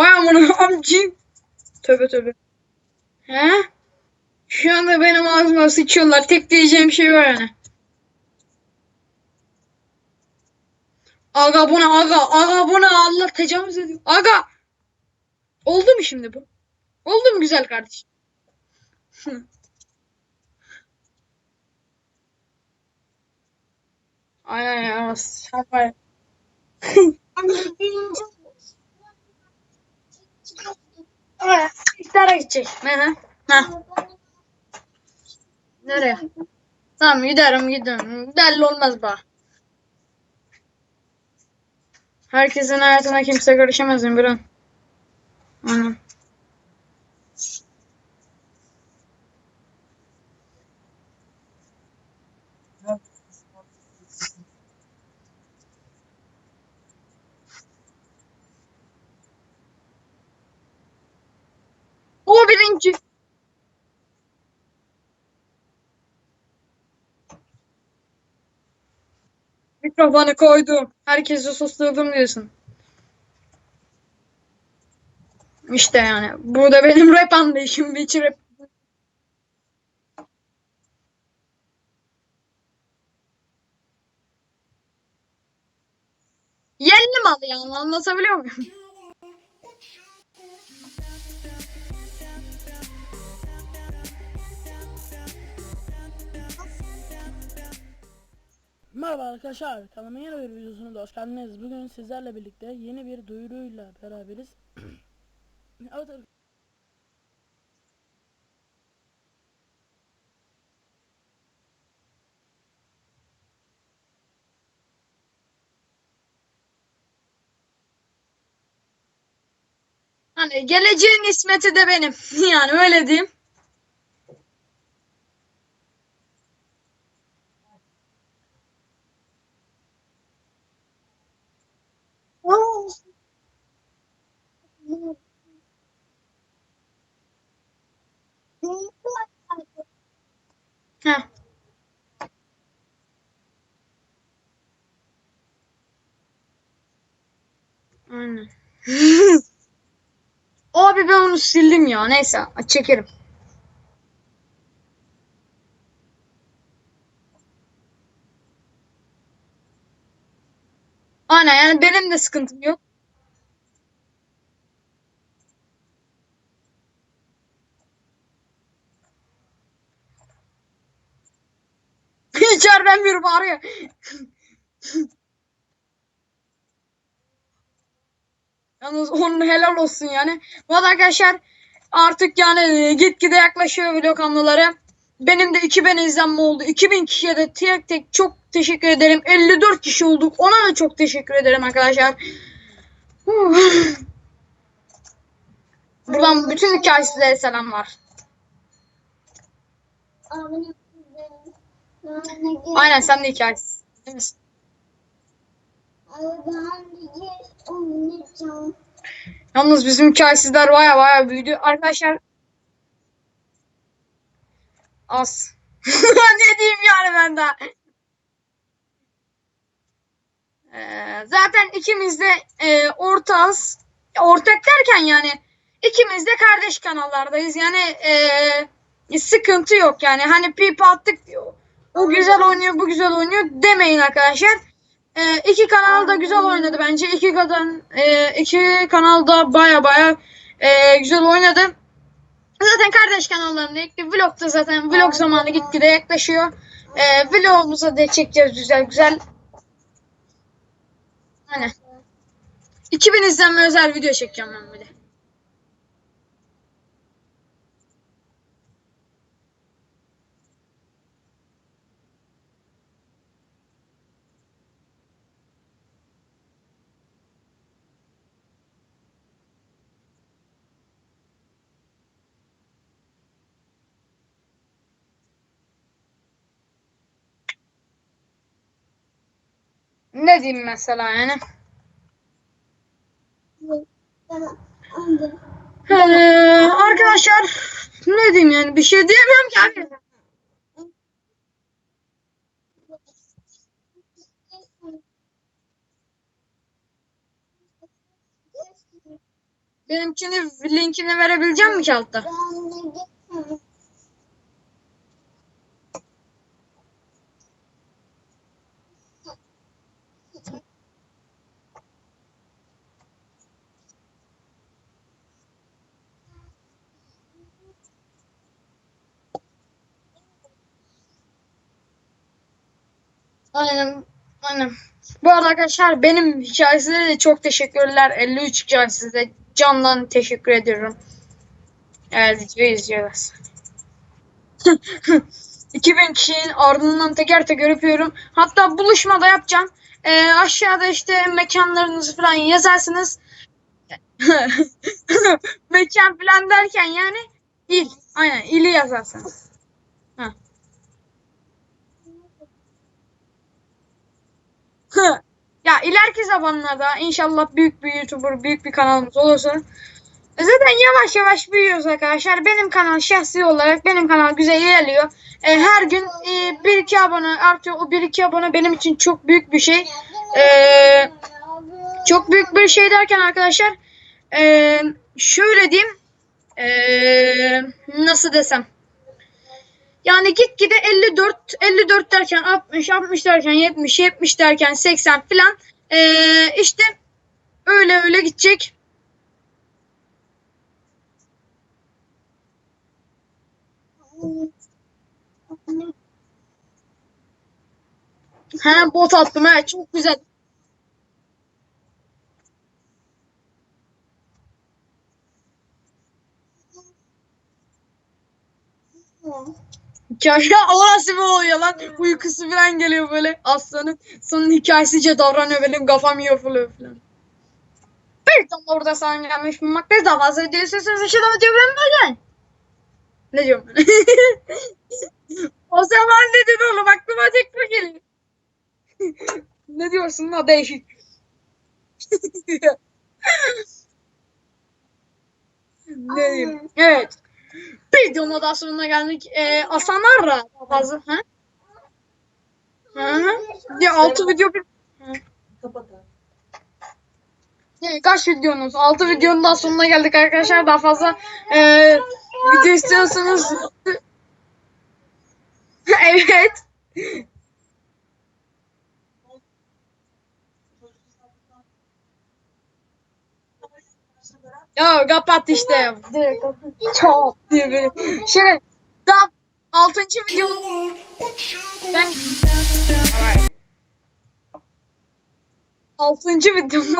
Vay amına amcim. Tövbe tövbe. He? Şu anda benim ağzıma sıçıyorlar. Tek diyeceğim şey var yani. Aga bu ne aga? Aga bu ne? Allah tecavüz ediyor. Aga! Oldu mu şimdi bu? Oldu mu güzel kardeşim? ay ay ay. Sen var ya. Oraya. İftara gidecek. Hı hı. Nereye? Tamam giderim giderim. Belli olmaz bana. Herkesin hayatına kimse karışamaz Emirhan. Aynen. O birinci. Mikrofonu koydum. Herkesi susturdum diyorsun. İşte yani. Bu da benim rap anlayışım. Bir rap. Yerli malı yani anlatabiliyor muyum? Merhaba arkadaşlar, kanalıma yeni bir videosuna da hoş geldiniz. Bugün sizlerle birlikte yeni bir duyuruyla beraberiz. evet. Hani geleceğin ismeti de benim. Yani öyle diyeyim. Heh. Aynen. Abi ben onu sildim ya. Neyse çekerim. Aynen yani benim de sıkıntım yok. İçeriden biri bağırıyor. Yalnız onun helal olsun yani. Bu arkadaşlar artık yani e, gitgide yaklaşıyor vlog anıları. Benim de 2000 izlenme oldu. 2000 kişiye de tek tek çok teşekkür ederim. 54 kişi olduk. Ona da çok teşekkür ederim arkadaşlar. Buradan bütün hikayesizlere selamlar. Aynen sen de hikayesiz. Değil misin? Yalnız bizim hikayesizler baya baya büyüdü. Arkadaşlar az. ne diyeyim yani ben daha. Ee, zaten ikimiz de e, ortağız. Ortak derken yani ikimiz de kardeş kanallardayız. Yani e, sıkıntı yok yani. Hani pip attık o güzel oynuyor bu güzel oynuyor demeyin arkadaşlar. E, iki kanal da güzel oynadı bence. İki kadın e, iki kanal da baya baya e, güzel oynadı. Zaten kardeş kanallarında ekli vlogda zaten vlog zamanı gitgide yaklaşıyor. E, vlogumuza da çekeceğiz güzel güzel. Hani 2000 izlenme özel video çekeceğim ben bir de. Ne diyeyim mesela yani? Ee, arkadaşlar ne diyeyim yani bir şey diyemiyorum ki abi. Benimkini linkini verebileceğim mi ki altta? Aynen. Aynen. Bu arada arkadaşlar benim hikayesine de çok teşekkürler. 53 hikayesine candan teşekkür ediyorum. Evet videoyu izliyoruz. 2000 kişinin ardından teker teker öpüyorum. Hatta buluşmada yapacağım. Ee, aşağıda işte mekanlarınızı falan yazarsınız. Mekan falan derken yani il. Aynen ili yazarsınız. Ha. ya ileriki zamanlarda inşallah büyük bir YouTuber, büyük bir kanalımız olursa zaten yavaş yavaş büyüyoruz arkadaşlar. Benim kanal şahsi olarak benim kanal güzel ilerliyor. E, her gün e, 1-2 abone artıyor. O 1-2 abone benim için çok büyük bir şey. E, çok büyük bir şey derken arkadaşlar e, şöyle diyeyim e, nasıl desem yani gitgide 54 54 derken 60 60 derken 70 70 derken 80 filan ee, işte öyle öyle gidecek. Ha bot attım evet çok güzel. Ya, ya o nasıl bir oluyor lan? Uykusu falan geliyor böyle aslanın. Sonun hikayesice davranıyor benim kafam yapılıyor falan. Bir tam orada sana gelmiş bulunmakta daha fazla video istiyorsanız aşağıda video benim böyle. Ne diyorum ben? o zaman ne dedin oğlum aklıma tekrar geliyor. ne diyorsun la değişik. ne diyeyim? Evet. Bir videonun daha sonuna geldik. Ee, Asanarra fazla. Ha? Hı. Ya 6 video bir... Kapat. Ne, kaç videonuz? 6 videonun daha sonuna geldik arkadaşlar. Daha fazla ee, video istiyorsanız... evet. Ya kapat işte. Direkt kapat. Çok diye böyle. Şey, daha 6. video ben 6. videonun